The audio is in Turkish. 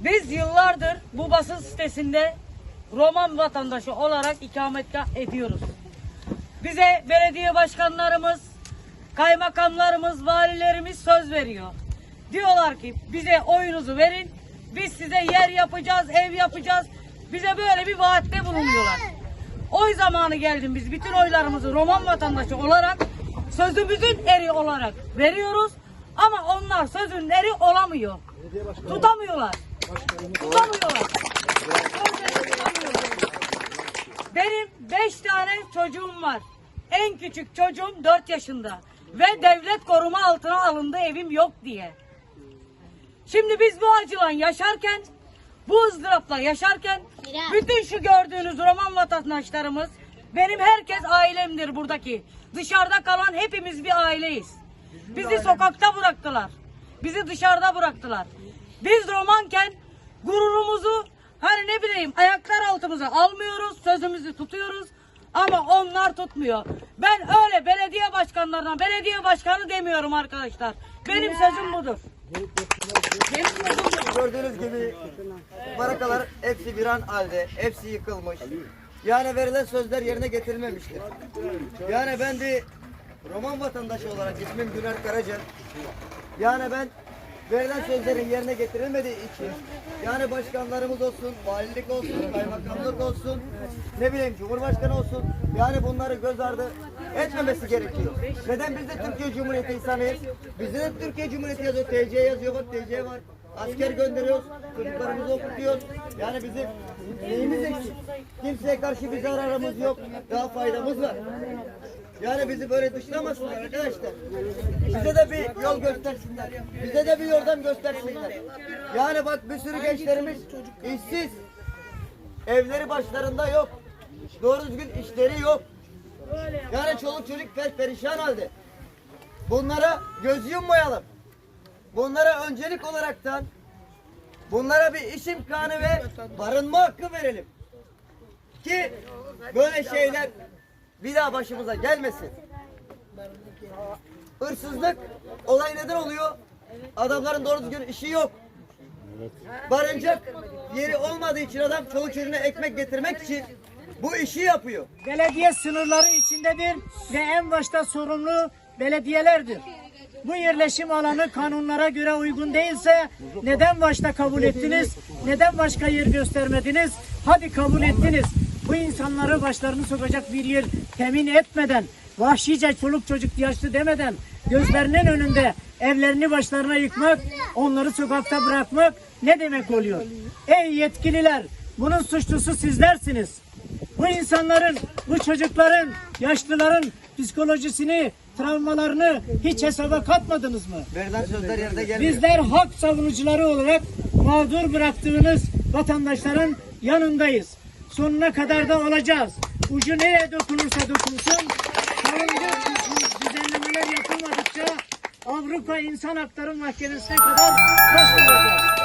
Biz yıllardır bu basın sitesinde Roman vatandaşı olarak ikametgah ediyoruz. Bize belediye başkanlarımız, kaymakamlarımız, valilerimiz söz veriyor. Diyorlar ki bize oyunuzu verin, biz size yer yapacağız, ev yapacağız. Bize böyle bir vaatte bulunuyorlar. Oy zamanı geldim biz bütün oylarımızı Roman vatandaşı olarak sözümüzün eri olarak veriyoruz. Ama onlar sözün eri olamıyor. Tutamıyorlar. Tutamıyorlar. Benim beş tane çocuğum var. En küçük çocuğum dört yaşında. Ve devlet koruma altına alındı evim yok diye. Şimdi biz bu acılan yaşarken, bu ızdırapla yaşarken bütün şu gördüğünüz Roman vatandaşlarımız benim herkes ailemdir buradaki. Dışarıda kalan hepimiz bir aileyiz. Bizi sokakta bıraktılar. Bizi dışarıda bıraktılar. Biz romanken gururumuzu hani ne bileyim ayaklar altımıza almıyoruz, sözümüzü tutuyoruz. Ama onlar tutmuyor. Ben öyle belediye başkanlarına belediye başkanı demiyorum arkadaşlar. Benim sözüm budur. Benim sözüm budur. Gördüğünüz gibi barakalar hepsi viran halde, hepsi yıkılmış. Yani verilen sözler yerine getirilmemiştir. Yani ben bir Roman vatandaşı olarak ismim Güner Karacan. Yani ben verilen sözlerin yerine getirilmediği için yani başkanlarımız olsun, valilik olsun, kaymakamlık olsun, ne bileyim cumhurbaşkanı olsun yani bunları göz ardı etmemesi gerekiyor. Neden biz de Türkiye Cumhuriyeti insanıyız? Bizde de Türkiye Cumhuriyeti yazıyor, TC yazıyor, bak TC var. Asker gönderiyoruz, çocuklarımızı okutuyoruz. Yani bizim neyimiz eksik? Kimseye karşı bir zararımız yok, daha faydamız var. Yani bizi böyle dışlamasınlar arkadaşlar. Bize de bir yol göstersinler. Bize de bir yordam göstersinler. Yani bak bir sürü gençlerimiz işsiz. Evleri başlarında yok. Doğru düzgün işleri yok. Yani çoluk çocuk per perişan halde. Bunlara göz yummayalım. Bunlara öncelik olaraktan bunlara bir iş imkanı ve barınma hakkı verelim. Ki böyle şeyler bir daha başımıza gelmesin. Hırsızlık olay neden oluyor? Adamların doğru düzgün işi yok. Barınacak yeri olmadığı için adam çoluk çocuğuna ekmek getirmek için bu işi yapıyor. belediye sınırları içindedir ve en başta sorumlu belediyelerdir. Bu yerleşim alanı kanunlara göre uygun değilse neden başta kabul ettiniz? Neden başka yer göstermediniz? Hadi kabul ettiniz. Bu insanları başlarını sokacak bir yer temin etmeden, vahşice çoluk çocuk yaşlı demeden gözlerinin önünde evlerini başlarına yıkmak, onları sokakta bırakmak ne demek oluyor? Ey yetkililer, bunun suçlusu sizlersiniz. Bu insanların, bu çocukların, yaşlıların psikolojisini, travmalarını hiç hesaba katmadınız mı? Verilen sözler yerine gelmiyor. Bizler hak savunucuları olarak mağdur bıraktığınız vatandaşların yanındayız. Sonuna kadar da olacağız. Ucu nereye dokunursa dokunsun, düzenlemeler yapılmadıkça Avrupa İnsan Hakları Mahkemesi'ne kadar başvuracağız.